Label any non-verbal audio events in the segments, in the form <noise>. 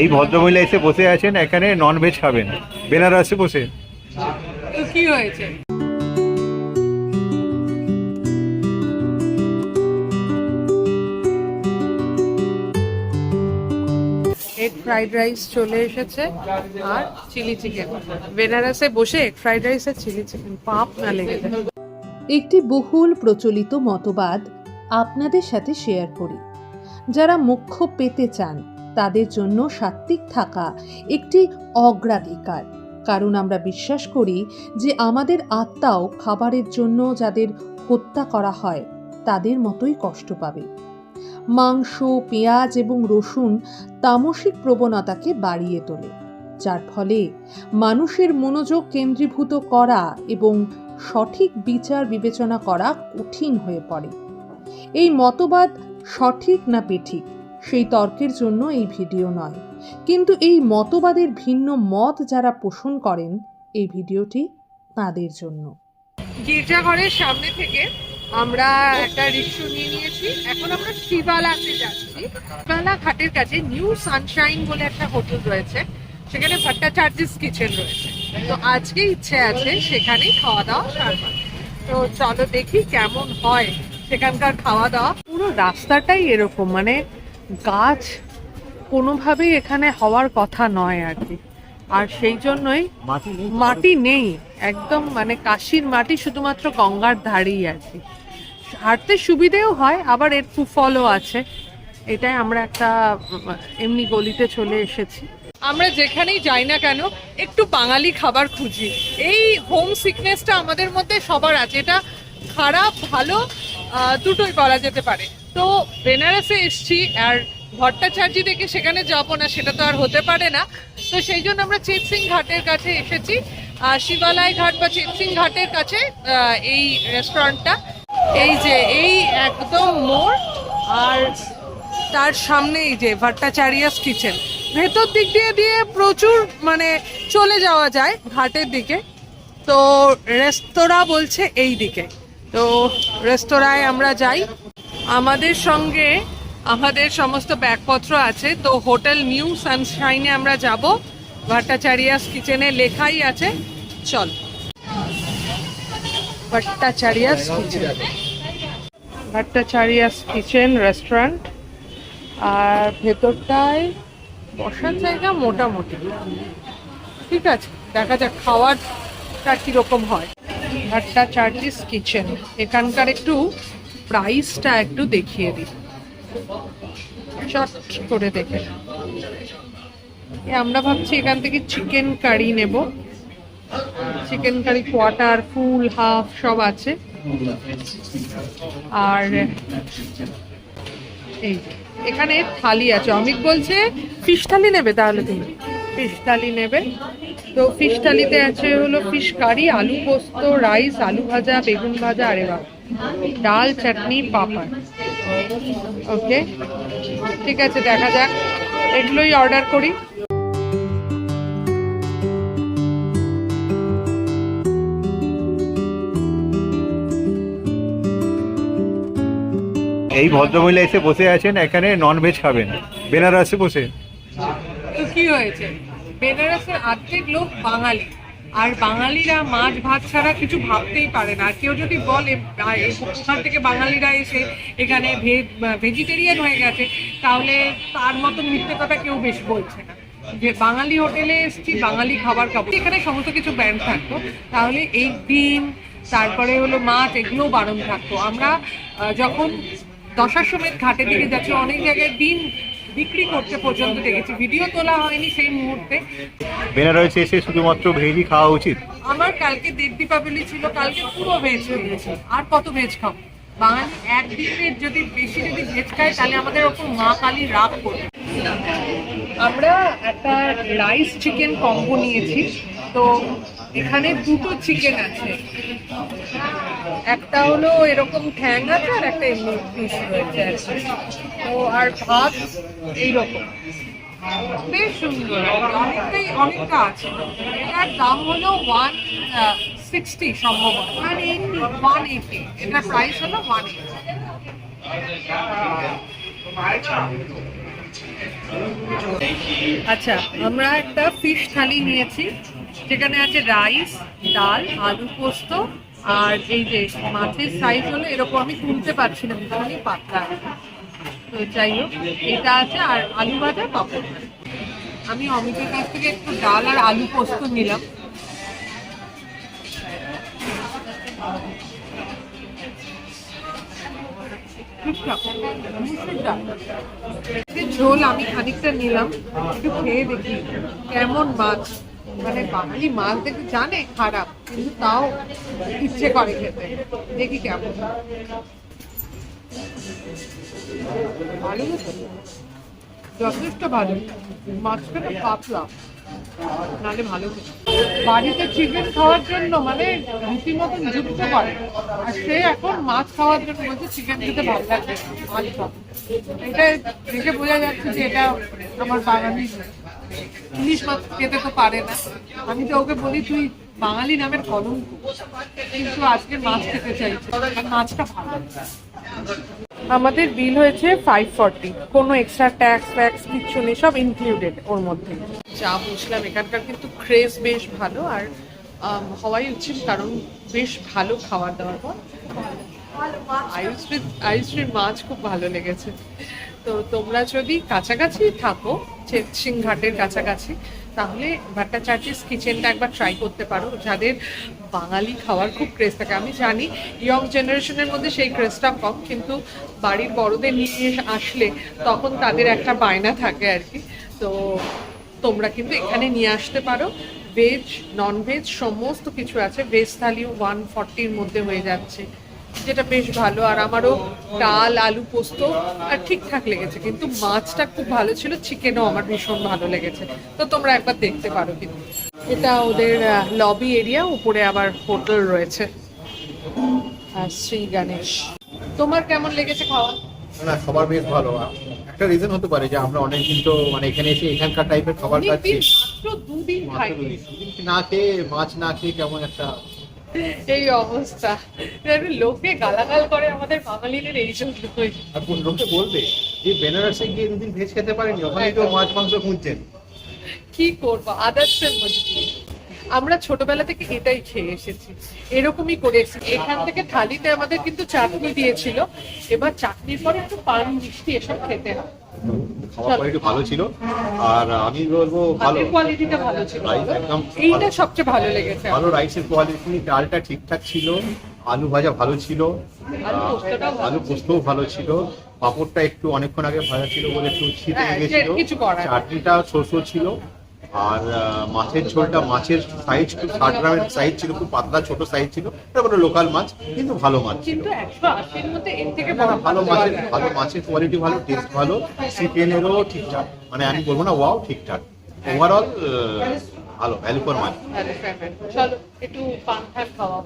এই ভদ্রমহিলা এসে বসে আছেন এখানে নন ভেজ খাবেন। বেনারসে বসে। তো কি হয়েছে? এগ ফ্রাইড রাইস চলে এসেছে আর চিলি চিকেন বেনারসে বসে এগ ফ্রাইড রাইস আর চিলি চিকেন পাপ না লেগে যায়। একটি বহুল প্রচলিত মতবাদ আপনাদের সাথে শেয়ার করি। যারা মুখ্য পেতে চান তাদের জন্য সাত্ত্বিক থাকা একটি অগ্রাধিকার। কারণ আমরা বিশ্বাস করি যে আমাদের আত্মাও খাবারের জন্য যাদের হত্যা করা হয়, তাদের মতোই কষ্ট পাবে। মাংস, পেঁয়াজ এবং রসুন তামসিক প্রবণতাকে বাড়িয়ে তোলে, যার ফলে মানুষের মনোযোগ কেন্দ্রীভূত করা এবং সঠিক বিচার বিবেচনা করা কঠিন হয়ে পড়ে। এই মতবাদ সঠিক না বেঠিক সেই তর্কের জন্য এই ভিডিও নয়। কিন্তু এই মতবাদের ভিন্ন মত যারা পোষণ করেন, এই ভিডিওটি তাদের জন্য। গির্জাঘরের সামনে থেকে আমরা একটা রিক্সা নিয়ে নিয়েছি। এখন আমরা শিবালাতে যাচ্ছি। শিবালা ঘাটের কাছে নিউ সানশাইন বলে একটা হোটেল রয়েছে। সেখানে ভট্টাচার্যিস কিচেন রয়েছে। তো আজকে ইচ্ছে আছে সেখানেই খাওয়া দাওয়া সারবার। তো চলো দেখি কেমন হয় সেখানকার খাওয়া দাওয়া। পুরো রাস্তাটাই এরকম মানে গাছ কোনোভাবেই এখানে হওয়ার কথা নয় আর কি। আর সেই জন্যই মাটি নেই একদম মানে কাশির মাটি শুধুমাত্র গঙ্গার ধারেই আর কি। হাঁটতে সুবিধেও হয় আবার এর কুফলও আছে। এটাই আমরা একটা এমনি গলিতে চলে এসেছি। আমরা যেখানেই যাই না কেন একটু বাঙালি খাবার খুঁজি। এই হোম সিকনেসটা আমাদের মধ্যে সবার আছে। এটা খারাপ ভালো দুটোই বলা যেতে পারে। তো বেনারসে এসছি আর ভট্টাচার্য দেখে সেখানে যাব না, সেটা তো আর হতে পারে না। তো সেই জন্য আমরা চিৎসিং ঘাটের কাছে এসেছি। শিবালয় ঘাট বা চিৎসিং ঘাটের কাছে এই রেস্টুরেন্টটা এই যে, এই একদম মোড়। আর তার সামনেই যে ভট্টাচারিয়াস কিচেন। ভেতর দিক দিয়ে দিয়ে প্রচুর মানে চলে যাওয়া যায় ঘাটের দিকে। তো রেস্তোরাঁ বলছে এই দিকে। তো রেস্তোরাঁয় আমরা যাই। আমাদের সঙ্গে আমাদের সমস্ত ব্যাগপত্র আছে। তো হোটেল নিউ সানশাইনে আমরা যাব। ভট্টাচারিয়াস কিচেনে লেখাই আছে। চল। Bhattacharya's kitchen. Bhattacharya's kitchen restaurant. আর ভেতরটায় বসার জায়গা মোটামুটি। ঠিক আছে, দেখা যাক খাওয়ারটা কীরকম হয়। ভট্টাচার্জিস কিচেন। এখানকার একটু প্রাইসটা একটু দেখিয়ে দিই। চট করে দেখে আমরা ভাবছি এখান থেকে চিকেন কারি নেব। Chicken curry, quarter, full, half, সব আছে। আর এই এখানে থালি আছে। অমিত বলছে, ফিশ থালি নেবে তাহলে তুমি? ফিশ থালি নেবে। তো ফিশ থালিতে আছে হলো ফিশ কারি আলু পোস্ত রাইস আলু ভাজা, বেগুন ভাজা, আরে বা ডাল, চাটনি, পাপড়। ওকে ঠিক আছে, দেখা যাক। এগুলোই অর্ডার করি। এই ভদ্রমহিলা এসে বসে আছেন, এখানে নন ভেজ খাবেন। বেনারসে বসে। কি হয়েছে? বেনারসের অর্ধেক লোক বাঙালি। আর বাঙালিরা মাছ ভাত ছাড়া কিছু ভাবতেই পারে না। আর কেউ যদি বলে ওখান থেকে বাঙালিরা এসে এখানে ভেজিটেরিয়ান হয়ে গেছে, তাহলে তার মতো মিথ্যে কথা কেউ বেশ বলছে না। যে বাঙালি হোটেলে এসেছি, বাঙালি খাবার খাব। এখানে সমস্ত কিছু ব্যান্ড থাকতো। তাহলে এই ডিম, তারপরে হলো মাছ, এগুলোও বারণ থাকতো। আমরা যখন দশাশ্বমেধ ঘাটের দিকে যাচ্ছি, অনেক জায়গায় ডিম বিক্রি করতে পর্যন্ত দেখেছি। ভিডিও তোলা হয়নি সেই মুহূর্তে। বেনারসে এসে শুধুমাত্র ভেজই খাওয়া উচিত। আমার কালকে দেব দীপাবলি ছিল কালকে পুরো ভেজ খেয়েছি আর কত ভেজ খাব? বাঙালি একদিনের যদি বেশি যদি ভেজ খায় তাহলে আমাদের ওপর মা কালী রাগ করবে। আমরা একটা রাইস চিকেন কম্বো নিয়েছি। তো এখানে দুটো চিকেন আছে। একটা হলো এরকম ঠ্যাং আছে আর একটা এমনি পিস রয়েছে। তো আর ভাত এইরকম। বেশ সুন্দর। অনেকটাই অনেকটা আছে। এটার দাম হলো ওয়ান সিক্সটি সম্ভবত। ওয়ান এইটি ওয়ান এইটি এটার প্রাইস হলো ওয়ান আচ্ছা আমরা একটা ফিশ থালি নিয়েছি। যেখানে আছে রাইস, ডাল, আলু পোস্ত, আর এই যে মাছের সাইজ হলো এরকম আমি তুলতে পারছি না, ভীষণই পাতলা। তো যাই হোক, এটা আছে আর আলু ভাজা, পাপড় আমি অমিতের কাছ থেকে একটু ডাল আর আলু পোস্ত নিলাম। ঝোল আমি খানিকটা নিলাম, একটু খেয়ে দেখি কেমন মাছ। মানে বাঙালি মাছ দেখে জানে খারাপ, কিন্তু তাও ইচ্ছে করে খেতে। দেখি কেমন। যথেষ্ট ভালো। মাছটা পাতলা। নালে ভালো বাড়িতে চিকেন খাওয়ার জন্য মানে রীতিমতন যুক্ত করে। আর সে এখন মাছ খাওয়ার জন্য বলছে চিকেন খেতে ভালো লাগবে মাছ এটা দেখে বোঝা যাচ্ছে যে এটা আমার বাঙালি ইলিশ মাছ খেতে তো পারে না। আমি তো ওকে বলি তুই বাঙালি নামের কলঙ্ক কিন্তু আজকে মাছ খেতে চাইছে। মাছটা ভালো আমাদের বিল হয়েছে ফাইভ ফর্টি কোনো এক্সট্রা ট্যাক্স ফ্যাক্স কিচ্ছু নেই সব ইনক্লুডেড ওর মধ্যে। যা বুঝলাম এখানকার কিন্তু ক্রেজ বেশ ভালো। আর হওয়াই উচিত কারণ বেশ ভালো খাবার দাবার। পর আয়ুশ্রী আয়ুশ্রীর মাছ খুব ভালো লেগেছে। তো তোমরা যদি কাছাকাছি থাকো সিংঘাটের কাছাকাছি, তাহলে ভট্টাচার্যেস কিচেনটা একবার ট্রাই করতে পারো। যাদের বাঙালি খাওয়ার খুব ক্রেজ থাকে, আমি জানি ইয়ং জেনারেশনের মধ্যে সেই ক্রেজটা কম, কিন্তু বাড়ির বড়দের নিয়ে আসলে তখন তাদের একটা বায়না থাকে আর কি। তো তোমরা কিন্তু এখানে নিয়ে আসতে পারো। ভেজ নন ভেজ সমস্ত কিছু আছে। ভেজ থালিও ওয়ান ফর্টির মধ্যে হয়ে যাচ্ছে। যেটা বেশ ভালো আর আমারও ডাল আলু পোস্ত আর ঠিকঠাক লেগেছে। কিন্তু মাছটা খুব ভালো ছিল চিকেনও আমার ভীষণ ভালো লেগেছে। তো তোমরা একবার দেখতে পারো কিন্তু। এটা ওদের লবি এরিয়া উপরে আবার হোটেল রয়েছে। আর শ্রী গণেশ। তোমার কেমন লেগেছে খাওয়া? না সবার বেশ ভালো। একটা রিজন হতে পারে যে আমরা অনেকদিন তো মানে এখানে এসে এখানকার টাইপের খাবার খাচ্ছি। না খেয়ে মাছ না খেয়ে কেমন একটা এই অবস্থা। লোকে গালাগাল করে আমাদের বাঙালিদের এই জন্য। আর কোন লোকে বলবে? যে বেনারসে গিয়ে দুদিন ভেজ খেতে পারেনি ওখানে তো মাছ মাংস খুঁজছেন। কি করব? আদার্সের মজবুরি আমরা ছোটবেলা থেকে এটাই খেয়ে এসেছি। এরকমই করে এসেছি এখান থেকে থালিতে আমাদের কিন্তু চাটনি দিয়েছিল। এবার চাটনির পরে একটু পান মিষ্টি এসব খেতে হয়। খাওয়ার কোয়ালিটি ভালো ছিল। আর আমি বলব ভালো। কোয়ালিটিটা ভালো ছিল একদম এইটা সবচেয়ে ভালো লেগেছে। ভালো রাইসের কোয়ালিটি ডালটা ঠিকঠাক ছিল। আলু ভাজা ভালো ছিল। আলু পোস্তও ভালো ছিল। পাঁপড়টা একটু অনেকক্ষণ আগে ভাজা ছিল বলে একটু শীত হ্যাঁ, নেই। চাটনিটা শস্য ছিল। আর মাছের ঝোলটা মাছের সাইজ খুব ষাট গ্রামের সাইজ ছিল খুব পাতলা ছোট সাইজ ছিল। তারপরে লোকাল মাছ কিন্তু ভালো মাছ ছিল। ভালো মাছের ভালো মাছের কোয়ালিটি ভালো টেস্ট ভালো চিকেনেরও ঠিকঠাক। মানে আমি বলব না ওয়াও ঠিকঠাক। ওভারঅল ভালো ভ্যালু ফর মানি চলো একটু পান খান খাওয়া।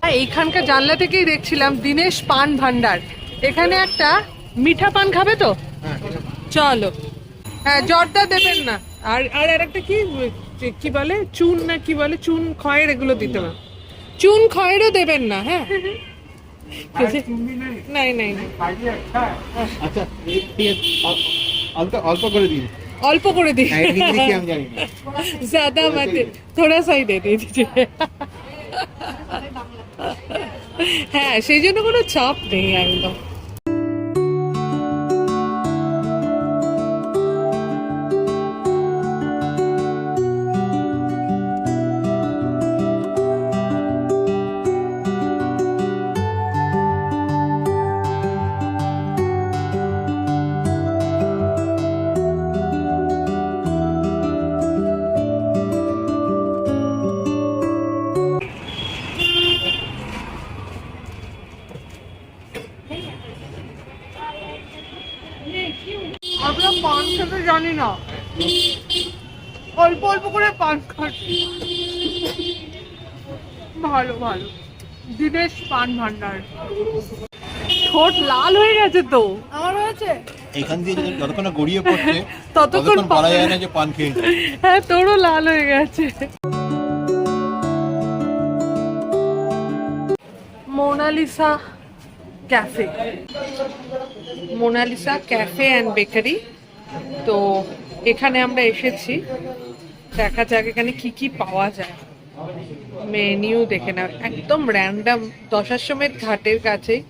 হ্যাঁ, এইখানকার জানলা থেকেই দেখছিলাম দিনেশ পান ভান্ডার এখানে একটা মিঠা পান খাবে তো? চলো। হ্যাঁ জর্দা দেবেন না। আর আর আরেকটা কি যে কি বলে চুন না কি বলে চুন খয়ের এগুলো দিতে হবে চুন খয়েরও দেবেন না হ্যাঁ নাই নাই নাই। আচ্ছা অল্প অল্প করে দিন অল্প করে দিই আমি জানি না ज्यादा मत थोड़ा सा ही दे दीजिए হ্যাঁ সেই জন্য কোনো চাপ নেই একদম জানি না। অল্প অল্প করে পান খাচ্ছি ভালো ভালো। দিনেশ পান ভান্ডার। ঠোঁট লাল হয়ে গেছে তো। আমার হয়েছে? এখান দিয়ে যতক্ষণ গড়িয়ে পড়ছে <laughs> ততক্ষণ যায় না যে পান খেয়েছে হ্যাঁ তোরও লাল হয়ে গেছে। Monalisa cafe. Monalisa cafe and bakery. তো এখানে আমরা এসেছি। দেখা যাক এখানে কি কি পাওয়া যায়। মেনিউ দেখে না একদম র্যান্ডাম দশাশ্বমেধ ঘাটের কাছেই।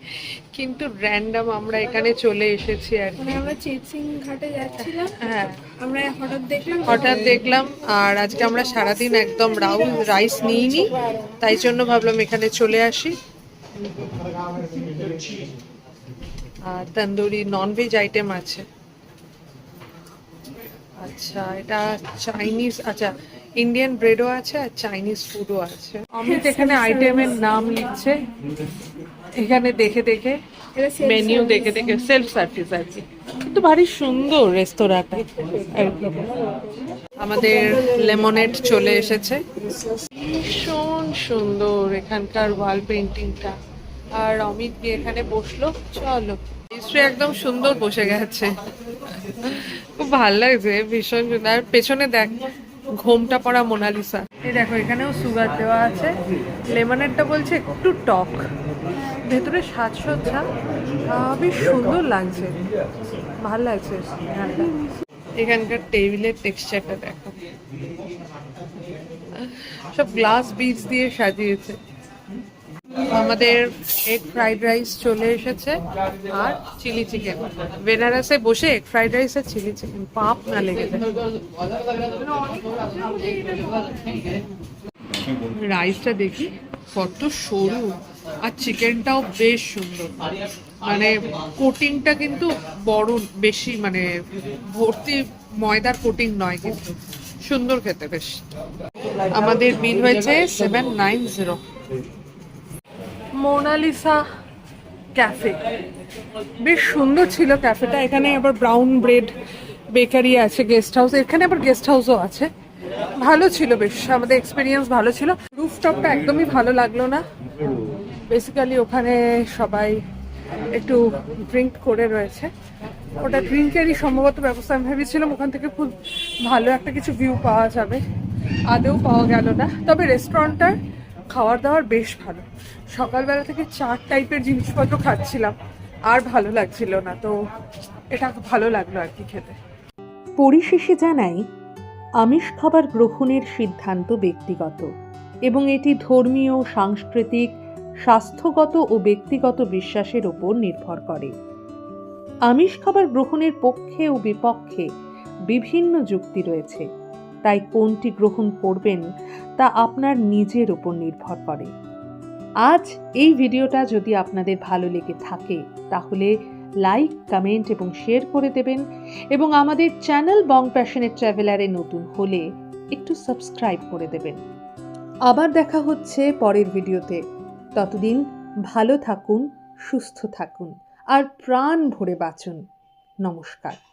কিন্তু র্যান্ডাম আমরা এখানে চলে এসেছি আর কি। মানে আমরা চিপসিং ঘাটে যাচ্ছিলাম। হ্যাঁ। আমরা হঠাৎ দেখলাম হঠাৎ দেখলাম আর আজকে আমরা সারাদিন একদম রাউন্ড রাইস নিইনি। তাই জন্য ভাবলাম এখানে চলে আসি। আর তন্দুরি ননভেজ আইটেম আছে। আচ্ছা এটা চাইনিজ আচ্ছা ইন্ডিয়ান ব্রেডও আছে আর চাইনিজ ফুডও আছে। অমিত এখানে আইটেমের নাম লিখছে। এখানে দেখে দেখে মেনিউ দেখে দেখে সেলফ সার্ভিস আর কি। কিন্তু ভারী সুন্দর রেস্তোরাঁটা। আমাদের লেমনেড চলে এসেছে। ভীষণ সুন্দর এখানকার ওয়াল পেন্টিংটা আর অমিত গিয়ে এখানে বসল। চলো। হিস্ট্রি একদম সুন্দর বসে গেছে। খুব ভালো লাগছে ভীষণ সুন্দর। আর পেছনে দেখ ঘোমটা পড়া মোনালিসা। এই দেখো এখানেও সুগার দেওয়া আছে। লেমনেডটা বলছে একটু টক। ভেতরে সাজসজ্জা বেশ সুন্দর লাগছে। ভালো লাগছে এখানকার টেবিলের টেক্সচারটা দেখো। সব গ্লাস বিচ দিয়ে সাজিয়েছে। আমাদের এগ ফ্রাইড রাইস চলে এসেছে আর চিলি চিকেন বেনারসে বসে এগ ফ্রাইড রাইস আর চিলি চিকেন পাপ না লেগে রাইসটা দেখি, কত সরু আর চিকেনটাও বেশ সুন্দর। মানে কোটিংটা কিন্তু বড় বেশি মানে ভর্তি ময়দার কোটিং নয় কিন্তু। সুন্দর খেতে বেশ। আমাদের বিল হয়েছে seven nine zero Monalisa cafe. বেশ সুন্দর ছিল ক্যাফেটা। এখানে আবার ব্রাউন ব্রেড বেকারি আছে গেস্ট হাউস এখানে আবার গেস্ট হাউসও আছে। ভালো ছিল বেশ, আমাদের এক্সপিরিয়েন্স ভালো ছিল। রুফটপটা একদমই ভালো লাগল না। বেসিক্যালি ওখানে সবাই একটু ড্রিঙ্ক করে রয়েছে। ওটা ড্রিঙ্কেরই সম্ভবত ব্যবস্থা আমি ভেবেছিলাম, ওখান থেকে খুব ভালো একটা কিছু ভিউ পাওয়া যাবে। আদেও পাওয়া গেল না। তবে রেস্টুরেন্টটার খাওয়ার দাওয়ার বেশ ভালো। সকালবেলা থেকে চার টাইপের জিনিসপত্র খাচ্ছিলাম। আর ভালো লাগছিল না, তো এটা ভালো লাগল আর কি খেতে। পরিশেষে জানাই, আমিষ খাবার গ্রহণের সিদ্ধান্ত ব্যক্তিগত এবং এটি ধর্মীয়, সাংস্কৃতিক, স্বাস্থ্যগত ও ব্যক্তিগত বিশ্বাসের ওপর নির্ভর করে। আমিষ খাবার গ্রহণের পক্ষে ও বিপক্ষে বিভিন্ন যুক্তি রয়েছে, তাই কোনটি গ্রহণ করবেন তা আপনার নিজের ওপর নির্ভর করে। আজ এই ভিডিওটা যদি আপনাদের ভালো লেগে থাকে, তাহলে লাইক, কমেন্ট এবং শেয়ার করে দেবেন এবং আমাদের চ্যানেল বং প্যাশনের ট্রাভেলারে নতুন হলে একটু সাবস্ক্রাইব করে দেবেন। আবার দেখা হচ্ছে পরের ভিডিওতে। ততদিন ভালো থাকুন, সুস্থ থাকুন, আর প্রাণ ভরে বাঁচুন। নমস্কার।